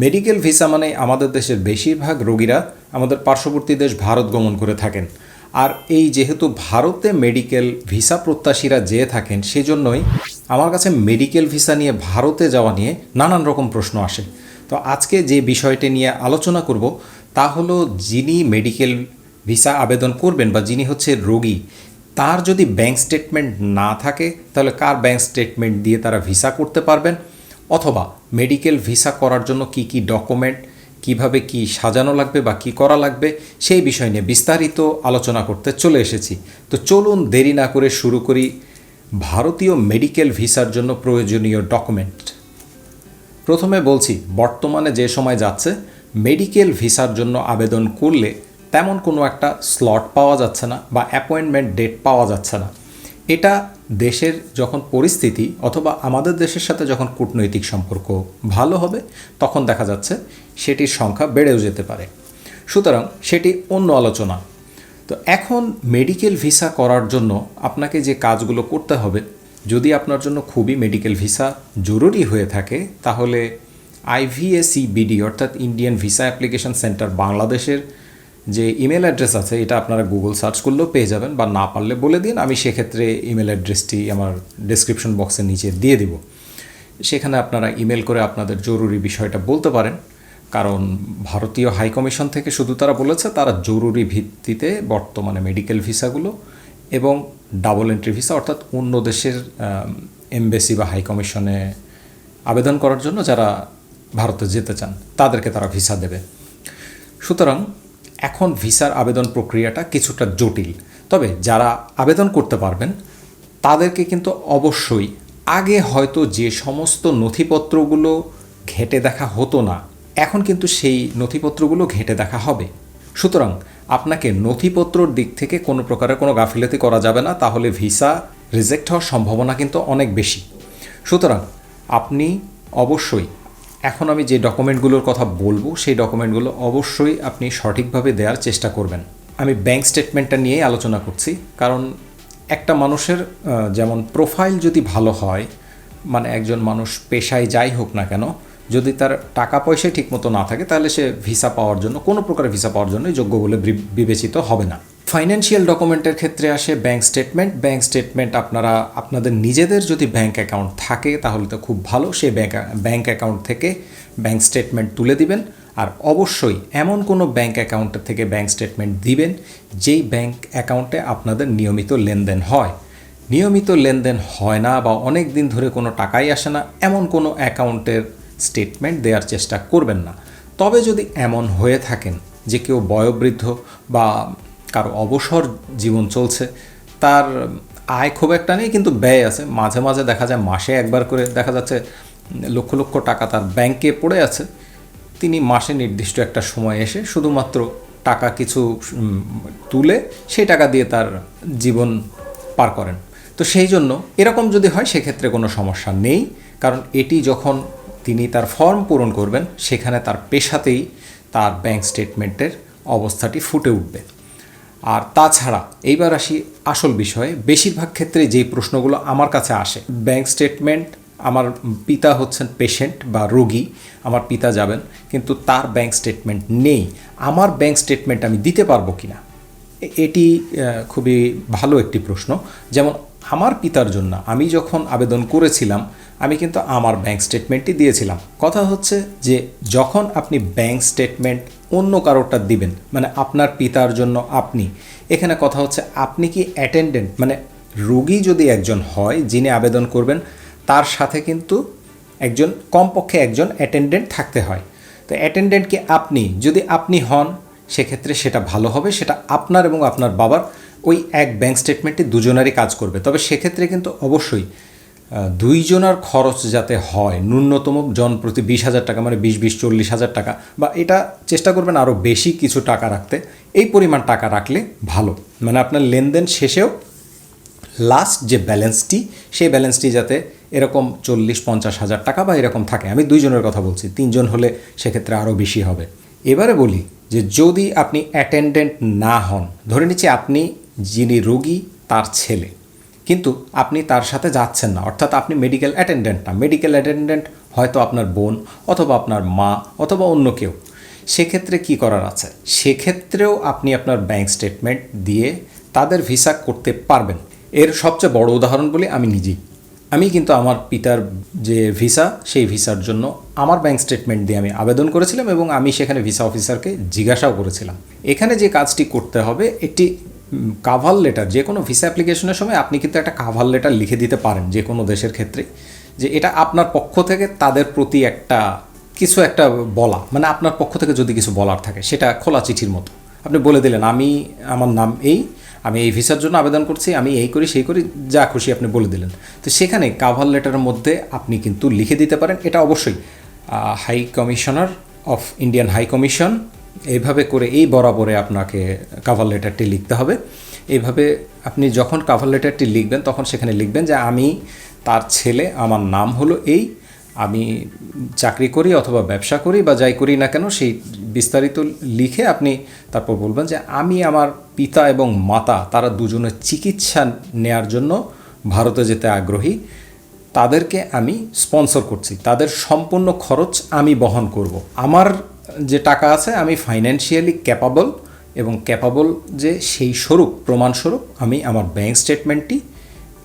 Medical visa মানে আমাদের দেশের বেশিরভাগ রোগীরা আমাদের পার্শ্ববর্তী দেশ ভারত গমন করে থাকেন। আর এই যেহেতু ভারতে মেডিকেল ভিসা প্রত্যাশীরা যেয়ে থাকেন, সেজন্যই আমার কাছে মেডিকেল ভিসা নিয়ে ভারতে যাওয়া নিয়ে নানান রকম প্রশ্ন আসে। তো আজকে যে বিষয়টি নিয়ে আলোচনা করব, তা হলো যিনি মেডিকেল ভিসা আবেদন করবেন বা যিনি হচ্ছে রোগী, তার যদি ব্যাংক স্টেটমেন্ট না থাকে, তাহলে কার ব্যাংক স্টেটমেন্ট দিয়ে তারা ভিসা করতে পারবেন? অথবা মেডিকেল ভিসা করার জন্য কি কি ডকুমেন্ট, কীভাবে কি সাজানো লাগবে বা কি করা লাগবে, সেই বিষয় নিয়ে বিস্তারিত আলোচনা করতে চলে এসেছি। তো চলুন দেরি না করে শুরু করি ভারতীয় মেডিকেল ভিসার জন্য প্রয়োজনীয় ডকুমেন্ট। প্রথমে বলছি, বর্তমানে যে সময় যাচ্ছে, মেডিকেল ভিসার জন্য আবেদন করলে তেমন কোনো একটা স্লট পাওয়া যাচ্ছে না বা অ্যাপয়েন্টমেন্ট ডেট পাওয়া যাচ্ছে না। এটা দেশের যখন পরিস্থিতি অথবা আমাদের দেশের সাথে যখন কূটনৈতিক সম্পর্ক ভালো হবে, তখন দেখা যাচ্ছে সেটির সংখ্যা বেড়েও যেতে পারে। সুতরাং সেটি অন্য আলোচনা। তো এখন মেডিকেল ভিসা করার জন্য আপনাকে যে কাজগুলো করতে হবে, যদি আপনার জন্য খুবই মেডিকেল ভিসা জরুরি হয়ে থাকে, তাহলে আইভিএসি বিডি অর্থাৎ ইন্ডিয়ান ভিসা অ্যাপ্লিকেশন সেন্টার বাংলাদেশের যে ইমেল অ্যাড্রেস আছে, এটা আপনারা গুগল সার্চ করলেও পেয়ে যাবেন বা না পারলে বলে দিন, আমি সেক্ষেত্রে ইমেল অ্যাড্রেসটি আমার ডেসক্রিপশন বক্সের নিচে দিয়ে দিব। সেখানে আপনারা ইমেল করে আপনাদের জরুরি বিষয়টা বলতে পারেন, কারণ ভারতীয় হাই কমিশন থেকে শুধু তারা বলেছে, তারা জরুরি ভিত্তিতে বর্তমানে মেডিকেল ভিসাগুলো এবং ডাবল এন্ট্রি ভিসা অর্থাৎ অন্য দেশের এমবেসি বা হাই কমিশনে আবেদন করার জন্য যারা ভারতে যেতে চান, তাদেরকে তারা ভিসা দেবে। সুতরাং এখন ভিসার আবেদন প্রক্রিয়াটা কিছুটা জটিল। তবে যারা আবেদন করতে পারবেন, তাদেরকে কিন্তু অবশ্যই আগে হয়তো যে সমস্ত নথিপত্রগুলো ঘেটে দেখা হতো না, এখন কিন্তু সেই নথিপত্রগুলো ঘেটে দেখা হবে। সুতরাং আপনাকে নথিপত্রর দিক থেকে কোনো প্রকারের কোনো গাফিলতি করা যাবে না, তাহলে ভিসা রিজেক্ট হওয়ার সম্ভাবনা কিন্তু অনেক বেশি। সুতরাং আপনি অবশ্যই এখন আমি যে ডকুমেন্টগুলোর কথা বলব, সেই ডকুমেন্টগুলো অবশ্যই আপনি সঠিকভাবে দেওয়ার চেষ্টা করবেন। আমি ব্যাংক স্টেটমেন্টটা নিয়েই আলোচনা করছি, কারণ একটা মানুষের যেমন প্রোফাইল যদি ভালো হয় মানে একজন মানুষ পেশায় যাই হোক না কেন, যদি তার টাকা পয়সা ঠিকমতো না থাকে, তাহলে সে ভিসা পাওয়ার জন্য, কোনো প্রকার ভিসা পাওয়ার জন্যই যোগ্য বলে বিবেচিত হবে না। ফাইন্যান্সিয়াল ডকুমেন্টের ক্ষেত্রে আসে ব্যাংক স্টেটমেন্ট ব্যাংক স্টেটমেন্ট আপনারা, আপনাদের নিজেদের যদি ব্যাংক অ্যাকাউন্ট থাকে, তাহলে তো খুব ভালো। সেই ব্যাংক ব্যাংক অ্যাকাউন্ট থেকে ব্যাংক স্টেটমেন্ট তুলে দিবেন। আর অবশ্যই এমন কোনো ব্যাংক অ্যাকাউন্ট থেকে ব্যাংক স্টেটমেন্ট দিবেন, যেই ব্যাংক অ্যাকাউন্টে আপনাদের নিয়মিত লেনদেন হয়। নিয়মিত লেনদেন হয় না বা অনেক দিন ধরে কোনো টাকাই আসে না, এমন কোনো অ্যাকাউন্টের স্টেটমেন্ট দেওয়ার চেষ্টা করবেন না। তবে যদি এমন হয়ে থাকেন যে কেউ বয়োবৃদ্ধ বা কারও অবসর জীবন চলছে, তার আয় খুব একটা নেই, কিন্তু ব্যয় আছে। মাঝে মাঝে দেখা যায় মাসে একবার করে দেখা যাচ্ছে, লক্ষ লক্ষ টাকা তার ব্যাংকে পড়ে আছে। তিনি মাসে নির্দিষ্ট একটা সময় এসে শুধুমাত্র টাকা কিছু তুলে সেই টাকা দিয়ে তার জীবন পার করেন। তো সেই জন্য এরকম যদি হয়, সেক্ষেত্রে কোনো সমস্যা নেই। কারণ এটি যখন তিনি তার ফর্ম পূরণ করবেন, সেখানে তার পেশাতেই তার ব্যাংক স্টেটমেন্টের অবস্থাটি ফুটে উঠবে। আর তাছাড়া এইবার আসি আসল বিষয়ে। বেশিরভাগ ক্ষেত্রে যেই প্রশ্নগুলো আমার কাছে আসে ব্যাংক স্টেটমেন্ট আমার পিতা হচ্ছেন পেশেন্ট বা রোগী, আমার পিতা যাবেন, কিন্তু তার ব্যাংক স্টেটমেন্ট নেই। আমার ব্যাংক স্টেটমেন্ট আমি দিতে পারব কি না এটি খুবই ভালো একটি প্রশ্ন। যেমন, আমার পিতার জন্য আমি যখন আবেদন করেছিলাম, আমি কিন্তু আমার ব্যাংক স্টেটমেন্টটি দিয়েছিলাম। কথা হচ্ছে যে, যখন আপনি ব্যাংক স্টেটমেন্ট অন্য কারোরটা দিবেন মানে আপনার পিতার জন্য আপনি। এখানে কথা হচ্ছে, আপনি কি অ্যাটেন্ডেন্ট মানে রোগী যদি একজন হয়, যিনি আবেদন করবেন, তার সাথে কিন্তু একজন, কমপক্ষে একজন অ্যাটেন্ডেন্ট থাকতে হয়। তো অ্যাটেন্ডেন্ট কি আপনি? যদি আপনি হন, সেক্ষেত্রে সেটা ভালো হবে, সেটা আপনার এবং আপনার বাবার ওই এক ব্যাংক স্টেটমেন্টে দুজনারই কাজ করবে। তবে সেক্ষেত্রে কিন্তু অবশ্যই দুইজনার খরচ যাতে হয়, ন্যূনতম জন প্রতি বিশ হাজার টাকা মানে বিশ বিশ, চল্লিশ হাজার টাকা, বা এটা চেষ্টা করবেন আরও বেশি কিছু টাকা রাখতে, এই পরিমাণ টাকা রাখলে ভালো। মানে আপনার লেনদেন শেষেও লাস্ট যে ব্যালেন্সটি সেই ব্যালেন্সটি যাতে এরকম চল্লিশ, পঞ্চাশ হাজার টাকা বা এরকম থাকে। আমি দুইজনের কথা বলছি, তিনজন হলে সেক্ষেত্রে আরও বেশি হবে। এবারে বলি যে যদি আপনি অ্যাটেন্ডেন্ট না হন, ধরে নিচ্ছি আপনি যিনি রোগী, তার ছেলে কিন্তু আপনি তার সাথে যাচ্ছেন না। অর্থাৎ আপনি মেডিকেল অ্যাটেন্ডেন্ট না। মেডিকেল অ্যাটেন্ডেন্ট হয়তো আপনার বোন অথবা আপনার মা অথবা অন্য কেউ। সেক্ষেত্রে কি করার আছে? সেক্ষেত্রেও আপনি আপনার ব্যাংক স্টেটমেন্ট দিয়ে তাদের ভিসা করতে পারবেন। এর সবচেয়ে বড় উদাহরণ বলি আমি নিজেই। আমি কিন্তু আমার পিতার যে ভিসা সেই ভিসার জন্য আমার ব্যাংক স্টেটমেন্ট দিয়ে আমি আবেদন করেছিলাম এবং আমি সেখানে ভিসা অফিসারকে জিজ্ঞাসাও করেছিলাম। এখানে যে কাজটি করতে হবে, একটি কাভার লেটার যে কোনো ভিসা অ্যাপ্লিকেশনের সময় আপনি কিন্তু একটা কাভার লেটার লিখে দিতে পারেন যে কোনো দেশের ক্ষেত্রে, যে এটা আপনার পক্ষ থেকে তাদের প্রতি একটা কিছু একটা বলা মানে আপনার পক্ষ থেকে যদি কিছু বলার থাকে, সেটা খোলা চিঠির মতো। আপনি বলে দিলেন, আমি, আমার নাম এই, আমি এই ভিসার জন্য আবেদন করছি, আমি এই করি, সেই করি, যা খুশি আপনি বলে দিলেন। তো সেখানে কাভার লেটারের মধ্যে আপনি কিন্তু লিখে দিতে পারেন। এটা অবশ্যই high commissioner of Indian high commission এইভাবে করে এই বরাবরে আপনাকে কাভার লেটারটি লিখতে হবে। এইভাবে আপনি যখন কাভার লেটারটি লিখবেন, তখন সেখানে লিখবেন যে, আমি তার ছেলে, আমার নাম হলো এই, আমি চাকরি করি অথবা ব্যবসা করি বা যাই করি না কেন, সেই বিস্তারিত লিখে আপনি তারপর বলবেন যে, আমি আমার পিতা এবং মাতা, তারা দুজনের চিকিৎসা নেয়ার জন্য ভারতে যেতে আগ্রহী। তাদেরকে আমি স্পন্সর করছি। তাদের সম্পূর্ণ খরচ আমি বহন করব। আমার যে টাকা আছে আমি ফাইন্যান্সিয়ালি ক্যাপাবল এবং ক্যাপাবল যে সেই স্বরূপ, প্রমাণস্বরূপ আমি আমার ব্যাংক স্টেটমেন্টটি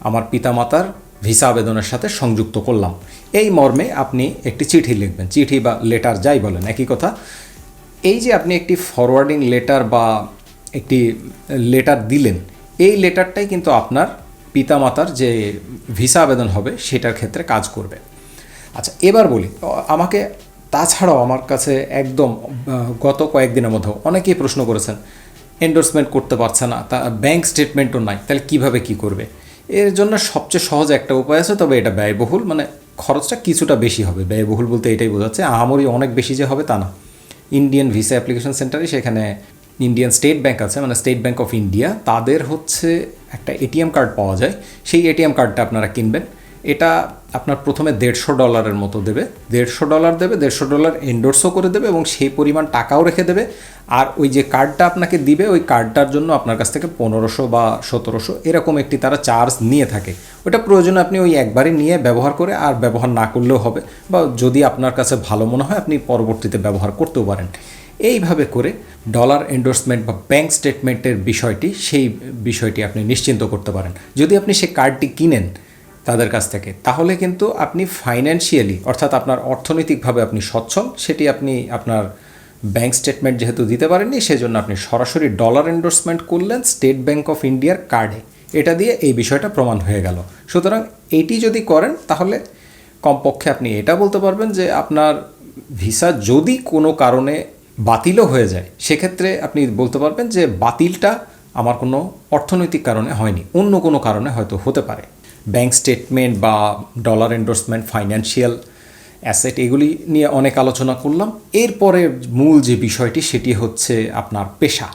আমার পিতামাতার ভিসা আবেদনের সাথে সংযুক্ত করলাম। এই মর্মে আপনি একটি চিঠি লিখবেন, চিঠি বা লেটার যাই বলেন, একই কথা। এই যে আপনি একটি ফরওয়ার্ডিং লেটার বা একটি লেটার দিলেন, এই লেটারটাই কিন্তু আপনার পিতামাতার যে ভিসা আবেদন হবে, সেটার ক্ষেত্রে কাজ করবে। আচ্ছা এবার বলি, আমাকে তাছাড়াও আমার কাছে একদম গত কয়েকদিনের মধ্যে অনেকেই প্রশ্ন করেছেন এন্ডোর্সমেন্ট করতে পারছে না, তা ব্যাংক স্টেটমেন্টও নাই, তাহলে কীভাবে কি করবে? এর জন্য সবচেয়ে সহজ একটা উপায় আছে, তবে এটা ব্যয়বহুল মানে খরচটা কিছুটা বেশি হবে, ব্যয়বহুল বলতে এটাই বোঝাচ্ছে, আহামরি অনেক বেশি যে হবে তা না। ইন্ডিয়ান ভিসা অ্যাপ্লিকেশন সেন্টারে সেখানে ইন্ডিয়ান স্টেট ব্যাংক আছে মানে স্টেট ব্যাংক অফ ইন্ডিয়া তাদের হচ্ছে একটা এটিএম কার্ড পাওয়া যায়, সেই এটিএম কার্ডটা আপনারা কিনবেন, এটা আপনার প্রথমে দেড়শো ডলারের মতো দেবে। দেড়শো ডলার দেবে, দেড়শো ডলার এন্ডোর্সও করে দেবে এবং সেই পরিমাণ টাকাও রেখে দেবে। আর ওই যে কার্ডটা আপনাকে দিবে, ওই কার্ডটার জন্য আপনার কাছ থেকে পনেরোশো বা সতেরোশো এরকম একটি তারা চার্জ নিয়ে থাকে। ওটা প্রয়োজনে আপনি ওই একবারই নিয়ে ব্যবহার করে আর ব্যবহার না করলেও হবে বা যদি আপনার কাছে ভালো মনে হয়, আপনি পরবর্তীতে ব্যবহার করতেও পারেন। এইভাবে করে ডলার এন্ডোর্সমেন্ট বা ব্যাংক স্টেটমেন্টের বিষয়টি, সেই বিষয়টি আপনি নিশ্চিন্ত করতে পারেন। যদি আপনি সেই কার্ডটি কিনেন তাদের কাছ থেকে। তাহলে কিন্তু আপনি ফাইন্যান্সিয়ালি অর্থাৎ আপনার অর্থনৈতিকভাবে আপনি সচ্ছল, সেটি আপনি আপনার ব্যাংক স্টেটমেন্ট যেহেতু দিতে পারেননি, সেজন্য আপনি সরাসরি ডলার এন্ডোর্সমেন্ট করলেন স্টেট ব্যাংক অফ ইন্ডিয়ার কার্ডে এটা দিয়ে এই বিষয়টা প্রমাণ হয়ে গেল। সুতরাং এটি যদি করেন, তাহলে কমপক্ষে আপনি এটা বলতে পারবেন যে আপনার ভিসা যদি কোনো কারণে বাতিলও হয়ে যায়, সেক্ষেত্রে আপনি বলতে পারবেন যে বাতিলটা আমার কোনো অর্থনৈতিক কারণে হয়নি। অন্য কোনো কারণে হয়তো হতে পারে। ব্যাংক স্টেটমেন্ট বা ডলার এন্ডোর্সমেন্ট ফাইন্যান্সিয়াল অ্যাসেট এগুলি নিয়ে অনেক আলোচনা করলাম। এরপরে মূল যে বিষয়টি, সেটি হচ্ছে আপনার পেশা।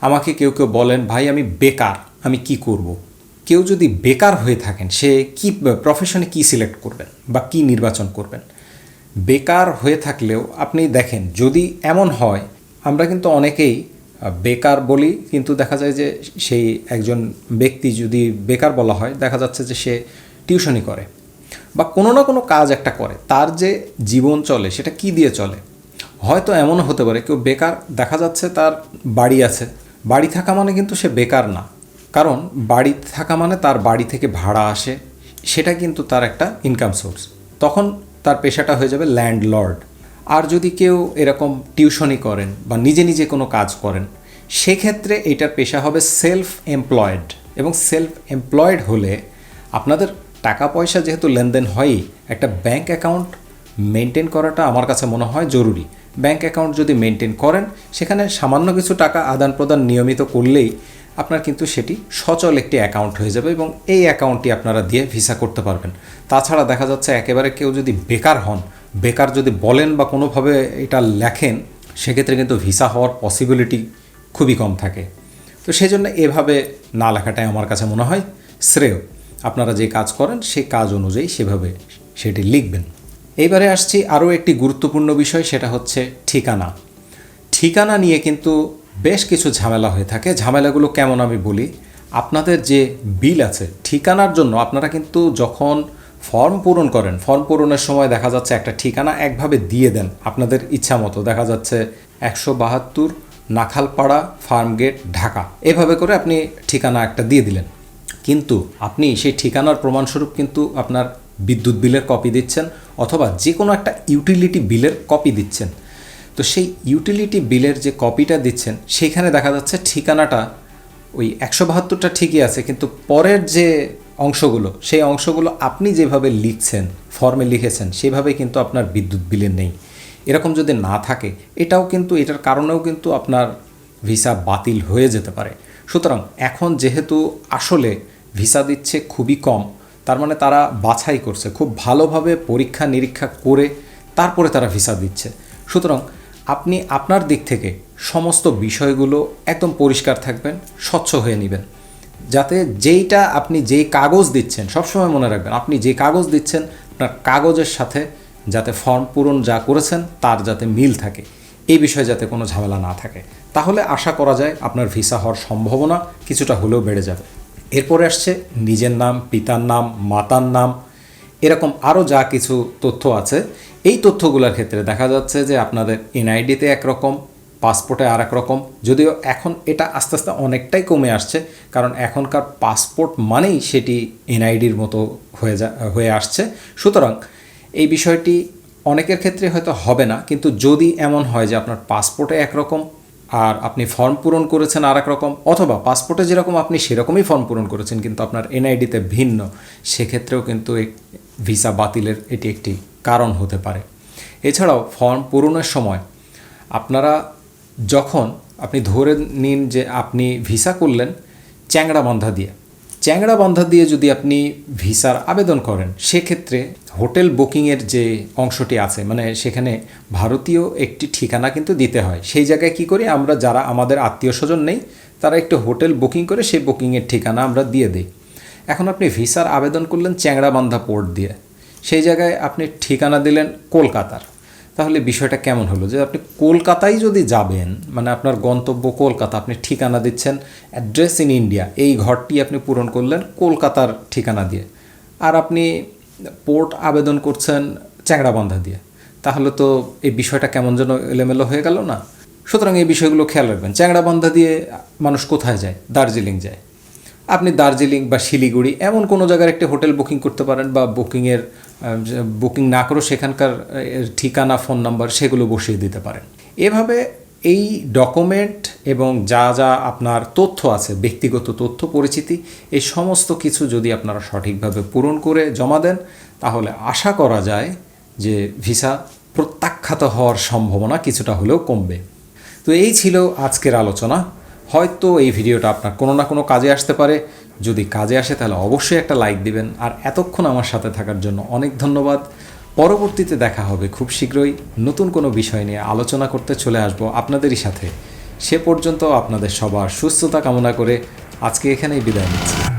আমাকে কেউ কেউ বলেন, ভাই, আমি বেকার, আমি কি করব। কেউ যদি বেকার হয়ে থাকেন, সে কি প্রফেশনে কি সিলেক্ট করবেন বা কি নির্বাচন করবেন? বেকার হয়ে থাকলেও আপনি দেখেন, যদি এমন হয়, আমরা কিন্তু অনেকেই বেকার বলি, কিন্তু দেখা যায় যে সেই একজন ব্যক্তি যদি বেকার বলা হয়, দেখা যাচ্ছে যে সে টিউশনি করে বা কোনো না কোনো কাজ একটা করে, তার যে জীবন চলে সেটা কি দিয়ে চলে? হয়তো এমনও হতে পারে, কেউ বেকার, দেখা যাচ্ছে তার বাড়ি আছে, বাড়ি থাকা মানে কিন্তু সে বেকার না। কারণ বাড়ি থাকা মানে তার বাড়ি থেকে ভাড়া আসে, সেটা কিন্তু তার একটা ইনকাম সোর্স তখন তার পেশাটা হয়ে যাবে ল্যান্ডলর্ড আর যদি কেউ এরকম টিউশনি করেন বা নিজে নিজে কোনো কাজ করেন, সেক্ষেত্রে এটার পেশা হবে সেলফ এমপ্লয়েড এবং সেলফ এমপ্লয়েড হলে আপনাদের টাকা পয়সা যেহেতু লেনদেন হয়ই, একটা ব্যাংক অ্যাকাউন্ট মেনটেন করাটা আমার কাছে মনে হয় জরুরি। ব্যাংক অ্যাকাউন্ট যদি মেনটেন করেন, সেখানে সামান্য কিছু টাকা আদান প্রদান নিয়মিত করলেই আপনার কিন্তু সেটি সচল একটি অ্যাকাউন্ট হয়ে যাবে এবং এই অ্যাকাউন্টটি আপনারা দিয়ে ভিসা করতে পারবেন। তাছাড়া দেখা যাচ্ছে একেবারে কেউ যদি বেকার হন বেকার যদি বলেন বা কোনোভাবে এটা লেখেন, সেক্ষেত্রে কিন্তু ভিসা হওয়ার পসিবিলিটি খুবই কম থাকে। তো সেই জন্য এভাবে না লেখাটাই আমার কাছে মনে হয় শ্রেয়। আপনারা যে কাজ করেন সেই কাজ অনুযায়ী সেভাবে সেটি লিখবেন। এইবারে আসছি আরও একটি গুরুত্বপূর্ণ বিষয়, সেটা হচ্ছে ঠিকানা। ঠিকানা নিয়ে কিন্তু বেশ কিছু ঝামেলা হয়ে থাকে। ঝামেলাগুলো কেমন আমি বলি, আপনাদের যে বিল আছে, ঠিকানার জন্য আপনারা কিন্তু যখন ফর্ম পূরণ করেন। ফর্ম পূরণের সময় দেখা যাচ্ছে একটা ঠিকানা একভাবে দিয়ে দেন আপনাদের ইচ্ছা মতো। দেখা যাচ্ছে একশো বাহাত্তর নাখালপাড়া ফার্মগেট ঢাকা। এভাবে করে আপনি ঠিকানা একটা দিয়ে দিলেন। কিন্তু আপনি সেই ঠিকানার প্রমাণস্বরূপ কিন্তু আপনার বিদ্যুৎ বিলের কপি দিচ্ছেন অথবা যে কোনো একটা ইউটিলিটি বিলের কপি দিচ্ছেন। তো সেই ইউটিলিটি বিলের যে কপিটা দিচ্ছেন সেইখানে দেখা যাচ্ছে ঠিকানাটা ওই একশো বাহাত্তরটা ঠিকই আছে, কিন্তু পরের যে অংশগুলো, সেই অংশগুলো আপনি যেভাবে লিখছেন ফর্মে লিখেছেন, সেভাবে কিন্তু আপনার বিদ্যুৎ বিলে নেই। এরকম যদি না থাকে, এটাও কিন্তু, এটার কারণেও কিন্তু আপনার ভিসা বাতিল হয়ে যেতে পারে। সুতরাং এখন যেহেতু আসলে ভিসা দিচ্ছে খুবই কম, তার মানে তারা বাছাই করছে, খুব ভালোভাবে পরীক্ষা নিরীক্ষা করে তারপরে তারা ভিসা দিচ্ছে। সুতরাং আপনি আপনার দিক থেকে সমস্ত বিষয়গুলো একদম পরিষ্কার থাকবেন, স্বচ্ছ হয়ে নেবেন। যাতে যেইটা আপনি যেই কাগজ দিচ্ছেন, সবসময় মনে রাখবেন, আপনি যে কাগজ দিচ্ছেন, আপনার কাগজের সাথে যাতে ফর্ম পূরণ যা করেছেন, তার যাতে মিল থাকে। এই বিষয়ে যাতে কোনো ঝামেলা না থাকে। তাহলে আশা করা যায় আপনার ভিসা হওয়ার সম্ভাবনা কিছুটা হলেও বেড়ে যাবে। এরপরে আসছে নিজের নাম, পিতার নাম, মাতার নাম, এরকম আরও যা কিছু তথ্য আছে। এই তথ্যগুলোর ক্ষেত্রে দেখা যাচ্ছে যে আপনাদের এনআইডিতে একরকম পাসপোর্টে আর এক রকম। যদিও এখন এটা আস্তে আস্তে অনেকটাই কমে আসছে, কারণ এখনকার পাসপোর্ট মানেই সেটি এনআইডির মতো হয়ে যা, হয়ে আসছে। সুতরাং এই বিষয়টি অনেকের ক্ষেত্রে হয়তো হবে না, কিন্তু যদি এমন হয় যে আপনার পাসপোর্টে একরকম আর আপনি ফর্ম পূরণ করেছেন আর এক রকম, অথবা পাসপোর্টে যেরকম আপনি সেরকমই ফর্ম পূরণ করেছেন, কিন্তু আপনার এনআইডিতে ভিন্ন, সেক্ষেত্রেও কিন্তু এই ভিসা বাতিলের এটি একটি কারণ হতে পারে। এছাড়াও ফর্ম পূরণের সময় আপনারা যখন আপনি ধরে নিন যে আপনি ভিসা করলেন চ্যাংড়া বন্ধা দিয়ে, চ্যাংড়া বন্ধা দিয়ে যদি আপনি ভিসার আবেদন করেন, সেক্ষেত্রে হোটেল বুকিংয়ের যে অংশটি আছে মানে সেখানে ভারতীয় একটি ঠিকানা কিন্তু দিতে হয়। সেই জায়গায় কি করি, আমরা যারা আমাদের আত্মীয় স্বজন নেই, তারা একটু হোটেল বুকিং করে সেই বুকিংয়ের ঠিকানা আমরা দিয়ে দিই। এখন আপনি ভিসার আবেদন করলেন চ্যাংড়াবান্ধা পোর্ট দিয়ে, সেই জায়গায় আপনি ঠিকানা দিলেন কলকাতার। তাহলে বিষয়টা কেমন হলো? যে আপনি কলকাতায় যদি যাবেন মানে আপনার গন্তব্য কলকাতা, আপনি ঠিকানা দিচ্ছেন, অ্যাড্রেস ইন ইন্ডিয়া, এই ঘরটি আপনি পূরণ করলেন কলকাতার ঠিকানা দিয়ে। আর আপনি পোর্ট আবেদন করছেন চ্যাংড়াবান্ধা দিয়ে। তাহলে তো এই বিষয়টা কেমন যেন এলোমেলো হয়ে গেল না? সুতরাং এই বিষয়গুলো খেয়াল রাখবেন। চ্যাংড়াবান্ধা দিয়ে মানুষ কোথায় যায়? দার্জিলিং যায়। আপনি দার্জিলিং বা শিলিগুড়ি, এমন কোনো জায়গার একটি হোটেল বুকিং করতে পারেন বা বুকিংয়ের বুকিং না করেও সেখানকার ঠিকানা, ফোন নাম্বার সেগুলো বসিয়ে দিতে পারেন। এভাবে এই ডকুমেন্ট এবং যা যা আপনার তথ্য আছে, ব্যক্তিগত তথ্য, পরিচিতি, এই সমস্ত কিছু যদি আপনারা সঠিকভাবে পূরণ করে জমা দেন, তাহলে আশা করা যায় যে ভিসা প্রত্যাখ্যাত হওয়ার সম্ভাবনা কিছুটা হলেও কমবে। তো এই ছিল আজকের আলোচনা। হয়তো এই ভিডিওটা আপনার কোনো না কোনো কাজে আসতে পারে। যদি কাজে আসে, তাহলে অবশ্যই একটা লাইক দিবেন। আর এতক্ষণ আমার সাথে থাকার জন্য অনেক ধন্যবাদ। পরবর্তীতে দেখা হবে খুব শীঘ্রই। নতুন কোনো বিষয় নিয়ে আলোচনা করতে চলে আসব আপনাদেরই সাথে। সে পর্যন্ত আপনাদের সবার সুস্থতা কামনা করে আজকে এখানেই বিদায় নিচ্ছি।